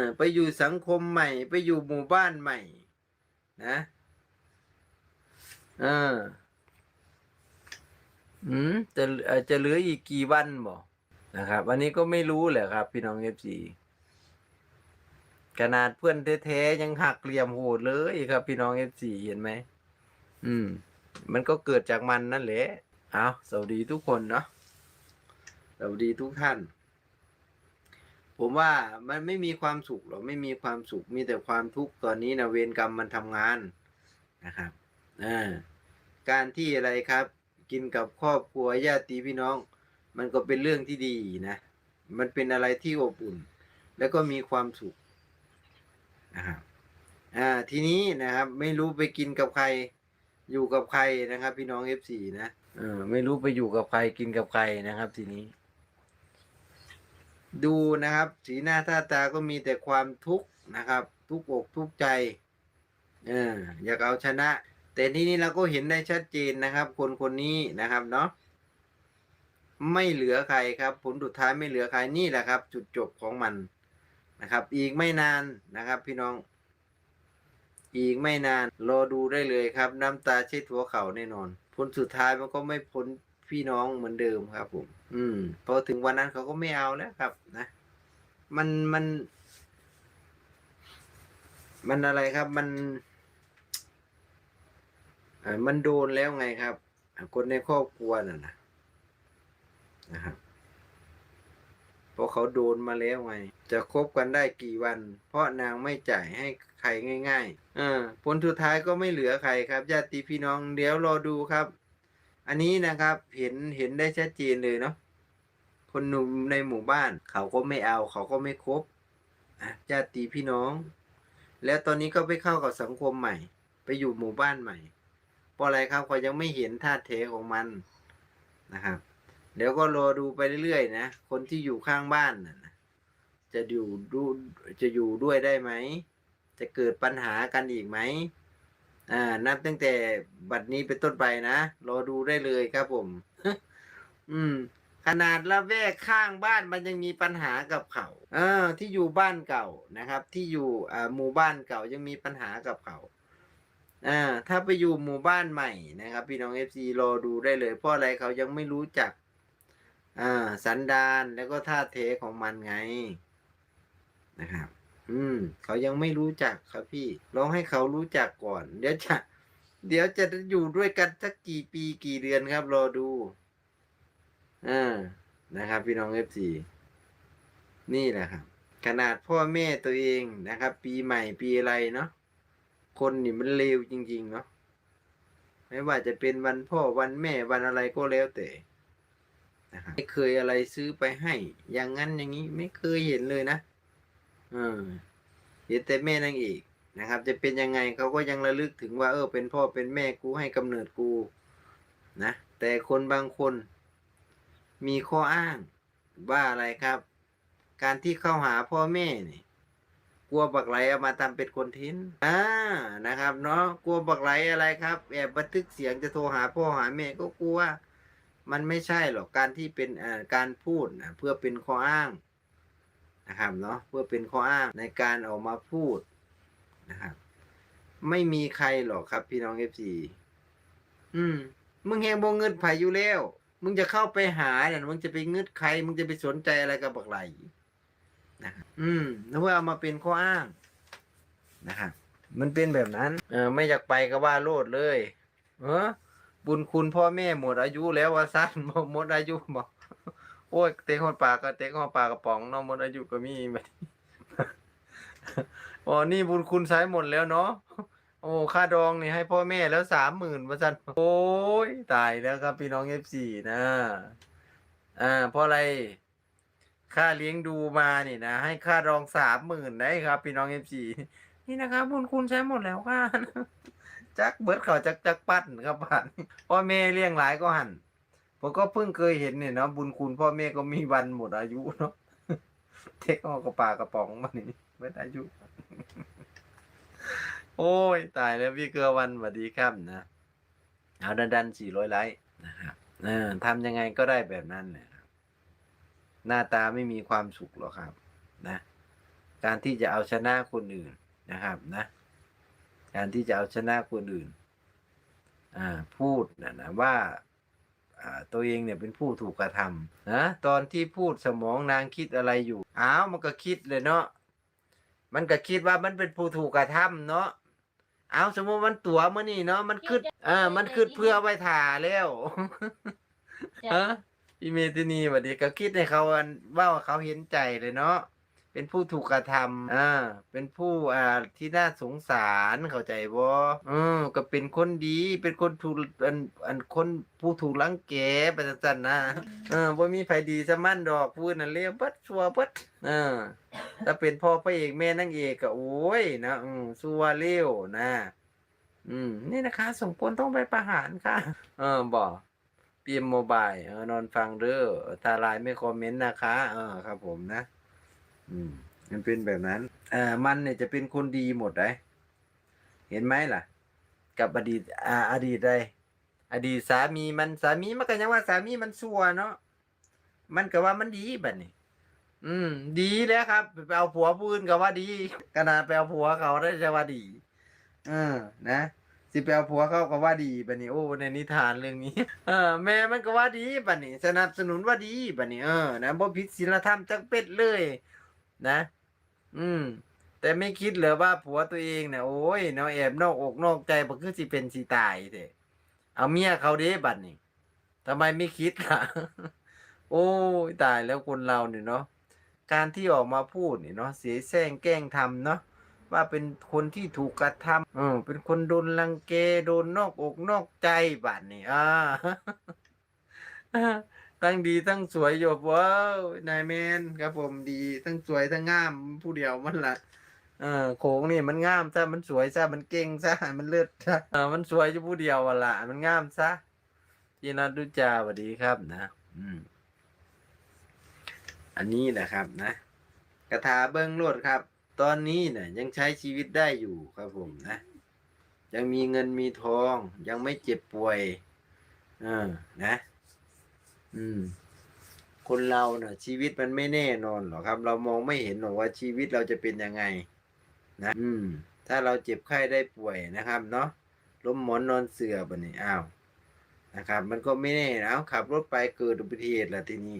อไปอยู่สังคมใหม่ ไปอยู่หมู่บ้านใหม่ นะเอออืมจะจะเหลืออีกกี่วันบ่นะครับอันนี้ก็ไม่รู้แหละครับ พี่น้องเอฟซีขนาดเพื่อนแท้ๆยังหักเหลี่ยมโหดเลยครับ พี่น้องเอฟซีเห็นไหมอืม มันก็เกิดจากมันนั่นแหละเอาสวัสดีทุกคนเนาะสวัสดีทุกท่าน ผมว่ามันไม่มีความสุขหรอกไม่มีความสุขมีแต่ความทุกข์ตอนนี้นะเวรกรรมมันทำงานนะครับอการที่อะไรครับ กินกับครอบครัวญาติพี่น้อง มันก็เป็นเรื่องที่ดีนะ มันเป็นอะไรที่อบอุ่น แล้วก็มีความสุขนะครับอ่าทีนี้นะครับ ไม่รู้ไปกินกับใคร อยู่กับใครนะครับ พี่น้องเอฟซีนะเออไม่รู้ไปอยู่กับใครกินกับใครนะครับ ทีนี้ ดูนะครับ สีหน้าท่าตาก็มีแต่ความทุกข์นะครับ ทุกอกทุกใจเอออยากเอาชนะ แต่ที่นี้เราก็เห็นได้ชัดเจนนะครับ คนคนนี้นะครับเนาะไม่เหลือใครครับ ผลสุดท้ายไม่เหลือใครนี่แหละครับ จุดจบของมันนะครับ อีกไม่นานนะครับ พี่น้อง อีกไม่นานรอดูได้เลยครับ น้ำตาเช็ดหัวเข่าแน่นอน ผลสุดท้ายมันก็ไม่พ้น พี่น้องเหมือนเดิมครับผม อืม พอถึงวันนั้นเขาก็ไม่เอาแล้วครับ นะ มันมัน มันอะไรครับ มันมันโดนแล้วไงครับ คนในครอบครัวน่ะนะนะครับเพราะเขาโดนมาแล้วไง จะคบกันได้กี่วัน เพราะนางไม่จ่ายให้ใครง่าย ๆ เออผลสุดท้ายก็ไม่เหลือใครครับญาติพี่น้องเดี๋ยวรอดูครับ อันนี้นะครับเห็นเห็นได้ชัดเจนเลยเนาะคนหนุ่มในหมู่บ้าน เขาก็ไม่เอา เขาก็ไม่คบอะญาติพี่น้อง แล้วตอนนี้ก็ไปเข้ากับสังคมใหม่ ไปอยู่หมู่บ้านใหม่เพราะอะไรครับเขายังไม่เห็นท่าเทของมันนะครับเดี๋ยวก็รอดูไปเรื่อยๆนะคนที่อยู่ข้างบ้านนะจะอยู่ดูจะอยู่ด้วยได้ไหม จะเกิดปัญหากันอีกไหม อ่านับตั้งแต่บัดนี้เป็นต้นไปนะรอดูได้เลยครับผม อืม ขนาดละแวกข้างบ้านมันยังมีปัญหากับเขาเออ ที่อยู่บ้านเก่านะครับ ที่อยู่อ่าหมู่บ้านเก่ายังมีปัญหากับเขาอ่าถ้าไปอยู่หมู่บ้านใหม่นะครับ พี่น้องเอฟซีรอดูได้เลยเพราะอะไรเขายังไม่รู้จัก อ่า สันดานแล้วก็ท่าเทของมันไงนะครับ อืม เขายังไม่รู้จักครับพี่ลองให้เขารู้จักก่อน เดี๋ยวจะเดี๋ยวจะอยู่ด้วยกันสักกี่ปีกี่เดือนครับ รอดูอ่านะครับ พี่น้องเอฟซีนี่แหละครับ ขนาดพ่อแม่ตัวเองนะครับ ปีใหม่ปีอะไรเนาะคนนี่มันเลวจริง ๆ เนาะไม่ว่าจะเป็นวันพ่อวันแม่วันอะไรก็แล้วแต่นะครับไม่เคยอะไรซื้อไปให้ อย่างนั้นอย่างนี้ไม่เคยเห็นเลยนะ ออเห็นแต่แม่นางเอกนะครับ จะเป็นยังไงเขาก็ยังระลึกถึงว่า เออ เป็นพ่อเป็นแม่กูให้กำเนิดกู นะ แต่คนบางคน มีข้ออ้างว่าอะไรครับ การที่เข้าหาพ่อแม่นี่กลัวบักไหลเอามาทำเป็นคอนเทนต์อ่านะครับ เนาะกลัวบักไหลอะไรครับ แอบบันทึกเสียงจะโทรหาพ่อหาแม่ก็กลัว มันไม่ใช่หรอกการที่เป็นอ่าการพูดนะเพื่อเป็นข้ออ้าง นะครับเนาะเพื่อเป็นข้ออ้างในการออกมาพูดนะครับไม่มีใครหรอกครับพี่น้องเอฟซีอืม มึงแหงบงเงินไผ่อยู่แล้ว มึงจะเข้าไปหาเนี่ยมึงจะไปเงึดใคร มึงจะไปสนใจอะไรกับบักไหลนะอืมแล้วเพื่อเอามาเป็นข้ออ้างนะครับมันเป็นแบบนั้น เออ ไม่อยากไปก็ว่าโลดเลย เออบุญคุณพ่อแม่หมดอายุแล้วว่าสั้นหมดอายุบอก โอ้ยเตะหอดปากก็เตะหอดปากกระป๋องเนาะหมดอายุก็มีบัดนี้อ๋อนี่บุญคุณใช้หมดแล้วเนาะโอ้ค่าดองนี่ให้พ่อแม่แล้วสามหมื่นประจันโอ้ยตายแล้วครับพี่น้องเอฟซีนะอ่าเพราะอะไรค่าเลี้ยงดูมานี่นะ ให้ค่าดองสามหมื่นได้ครับ พี่น้องเอฟซีนี่นะครับบุญคุณใช้หมดแล้วค่ะจักเบิดเขาจักจักปั้นครับบ้านพ่อแม่เลี้ยงหลายก็หัน ผมก็เพิ่งเคยเห็นเนี่ยเนาะบุญคุณพ่อแม่ก็มีวันหมดอายุเนาะเทคออกกระปากระป๋องมานี่เบิดอายุ โอ้ย ตายแล้วพี่เกลือวันสวัสดีครับนะเอาดันดันสี่ร้อยไลค์นะครับทำยังไงก็ได้แบบนั้นแหละหน้าตาไม่มีความสุขหรอกครับ นะ การที่จะเอาชนะคนอื่นนะครับนะ การที่จะเอาชนะคนอื่น อ่า พูดนะนะว่า ตัวเองเนี่ยเป็นผู้ถูกกระทำนะตอนที่พูดสมองนางคิดอะไรอยู่อ้าวมันก็คิดเลยเนาะมันก็คิดว่ามันเป็นผู้ถูกกระทำเนาะเอาสมมติมันตัวมื่อนี่เนาะมันคิดเออมันคิดเพื่อไว้ถ่าแล้วจ้ะฮะอีเมตินีบัดนี้ก็คิดให้เขาอันว่าเขาเห็นใจเลยเนาะ เป็นผู้ถูกกระทำอ่าเป็นผู้อ่าที่น่าสงสารเข้าใจบ่อืมก็เป็นคนดีเป็นคนถูกอันอันคนผู้ถูกรังแกไปจันนะเออบ่มีไผดีซะมันดอกพูดนั่นเลวเบิดชัวเบิดเออถ้าเป็นพ่อพระเอกแม่นางเอกก็โอ้ยนะอืมชัวเลวนะอืมนี่นะคะสมควรต้องไปประหารค่ะ เออบอกพีเอ็มโมบายเออนอนฟังเด้อถ้าไลน์ไม่คอมเมนต์นะคะ เออครับผมนะ อืม มันเป็นแบบนั้นเอ่ามันเนี่ยจะเป็นคนดีหมดเลยเห็นไหมล่ะ กับอดีตอ่าอดีตเลยอดีตสามีมันสามีมันก็ยังว่าสามีมันชั่วเนาะมันก็ว่ามันดีแบบนี้อืม ดีแล้วครับไปเอาผัวผู้อื่นก็ว่าดีขนาดไปเอาผัวเขาได้จะว่าดีเออนะสิไปเอาผัวเขาก็ว่าดีบัดนี้โอ้ในนิทานเรื่องนี้ เออ แม่มันก็ว่าดีบัดนี้ สนับสนุนว่าดีบัดนี้เออนะบ่ผิดศีลธรรมจักเป็ดเลย นะ อืม แต่ไม่คิดเหรอว่าผัวตัวเองเนี่ยโอ้ยเนาะแอบนอกอกนอกใจบ่คือสิเป็นสิตายเด้เอาเมียเขาเด้บัดนี้ทำไมไม่คิดล่ะ โอ้ยตายแล้วคนเราเนี่ยเนาะการที่ออกมาพูดเนี่ยเนาะเสียแซงแกล้งทำเนาะว่าเป็นคนที่ถูกกระทำเออเป็นคนโดนรังแกโดนนอกอกนอกใจบัดนี่อ่า ทั้งดีทั้งสวยโยบว้าวนายแมนครับผมดีทั้งสวยทั้งงามผู้เดียวมันละเออโขงนี่มันงามซะมันสวยซะมันเก่งซะมันเลิศซะเออมันสวยอยู่ผู้เดียววะละมันงามซะยินดีดูจาสวัสดีครับนะอืมอันนี้นะครับนะกระถาเบิ้งโลดครับ ตอนนี้เนี่ยยังใช้ชีวิตได้อยู่ครับผมนะ ยังมีเงินมีทอง ยังไม่เจ็บป่วย เออนะ อืม คนเราเน่ะ ชีวิตมันไม่แน่นอนหรอกครับ เรามองไม่เห็นหรอกว่าชีวิตเราจะเป็นยังไง นะ อืม ถ้าเราเจ็บไข้ได้ป่วยนะครับ เนาะล้มหมอนนอนเสือแบบนี้อ้าวนะครับ มันก็ไม่แน่นะขับรถไปเกิดอุบัติเหตุละทีนี้